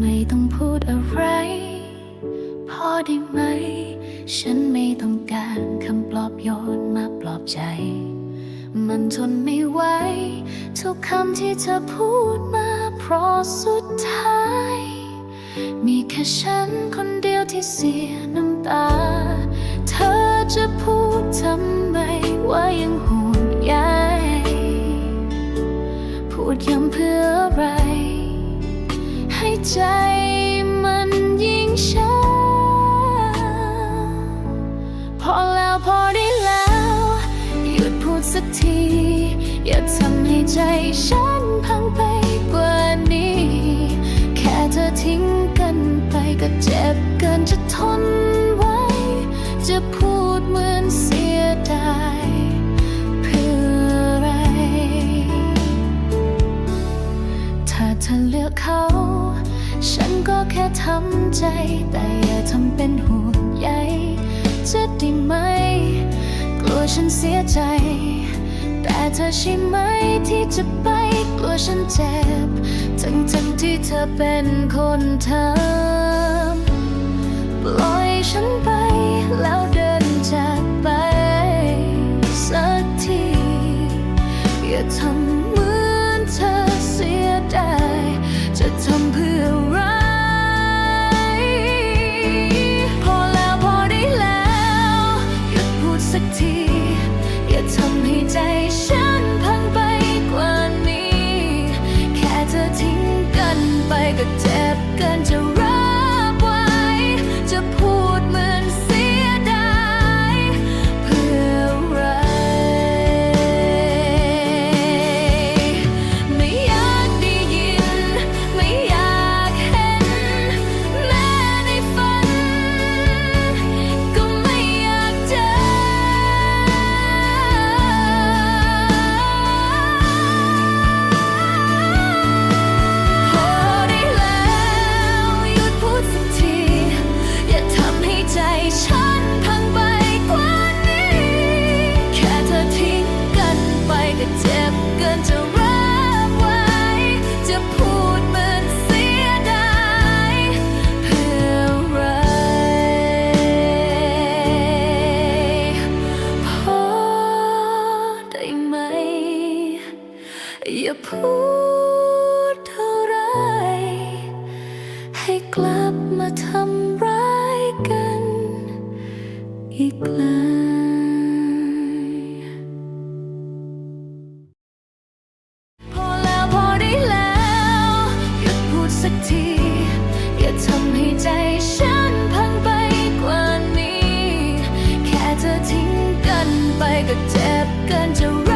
ไม่ต้องพูดอะไรพอได้ไหม ฉันไม่ต้องการคำปลอบโยนมาปลอบใจ มันทนไม่ไหว ทุกคำที่เธอพูดมา เพราะสุดท้าย มีแค่ฉันคนเดียวที่เสียน้ำตา เธอจะพูดทำไมว่ายังห่วงใยพูดย้ำเพื่ออะไร ให้ใจมันยิ่งช้าพอแล้วพอได้แล้ว หยุดพูดสักที อย่าทำให้ใจฉันพังไปกว่า ก็เจ็บเกินจะทนไว้ จะพูดเหมือนเสียดายเพื่ออะไร ถ้าเธอเลือกเขา ฉันก็แค่ทำใจ แต่อย่าทำเป็นห่วงใยจะได้ไหม กลัวฉันเสียใจ เธอใช่ไหมที่จะไปกลัวฉันเจ็บ ทั้งทั้งที่เธอเป็นคนทำปล่อยฉันไปแล้วเดินจากไป สักที อย่าทำเหมือนเธอเสียดายจะทำเพื่อไรพอแล้วพอได้แล้วหยุดพูดสักทีอย่าทำให้ใจฉัน เจ็บเกินจะรับ อนเสียดายเพื่อไรพอได้ไหมอย่าพูดเท่าไรให้กลับมาทำร้ายกัน อีกเลย อย่าทำให้ใจฉันพังไปกว่านี้ แค่เธอทิ้งกันไปก็เจ็บเกินจะรัก